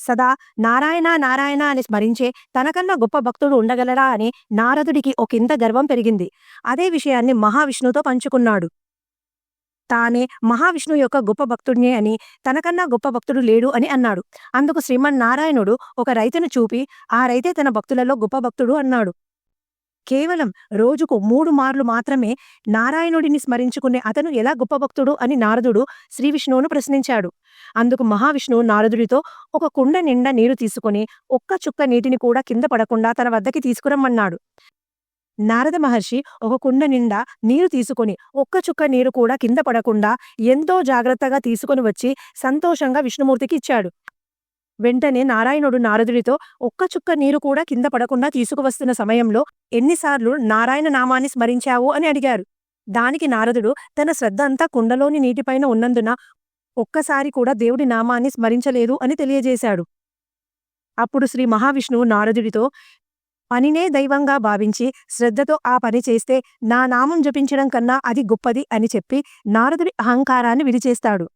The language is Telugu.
సదా నారాయణ నారాయణ అని స్మరించే తనకన్నా గొప్ప భక్తుడు ఉండగలడా అని నారదుడికి ఒకంత గర్వం పెరిగింది. అదే విషయాన్ని మహావిష్ణువుతో పంచుకున్నాడు. తానే మహావిష్ణు యొక్క గొప్ప భక్తుడినే అని తనకన్నా గొప్ప భక్తుడు లేడు అని అన్నాడు. అందుకు శ్రీమన్నారాయణుడు ఒక రైతును చూపి ఆ రైతే తన భక్తులలో గొప్ప భక్తుడు అన్నాడు. కేవలం రోజుకు మూడు మార్లు మాత్రమే నారాయణుడిని స్మరించుకునే అతను ఎలా గొప్ప భక్తుడు అని నారదుడు శ్రీ విష్ణువును ప్రశ్నించాడు. అందుకు మహావిష్ణువు నారదుడితో ఒక కుండ నిండా నీరు తీసుకుని ఒక్క చుక్క నీటిని కూడా కింద పడకుండా తన వద్దకి తీసుకురమ్మన్నాడు. నారద మహర్షి ఒక కుండ నిండా నీరు తీసుకొని ఒక్క చుక్క నీరు కూడా కింద పడకుండా ఎంతో జాగ్రత్తగా తీసుకొని వచ్చి సంతోషంగా విష్ణుమూర్తికి ఇచ్చాడు. వెంటనే నారాయణుడు నారదుడితో ఒక్క చుక్క నీరు కూడా కింద పడకుండా తీసుకువస్తున్న సమయంలో ఎన్నిసార్లు నారాయణ నామాన్ని స్మరించావు అని అడిగారు. దానికి నారదుడు తన శ్రద్ధ అంతా కుండలోని నీటిపైన ఉన్నందున ఒక్కసారి కూడా దేవుడి నామాన్ని స్మరించలేదు అని తెలియజేశాడు. అప్పుడు శ్రీ మహావిష్ణువు నారదుడితో పనినే దైవంగా భావించి శ్రద్ధతో ఆ పని చేస్తే నా నామం జపించడం కన్నా అది గొప్పది అని చెప్పి నారదుడి అహంకారాన్ని విడిచేస్తాడు.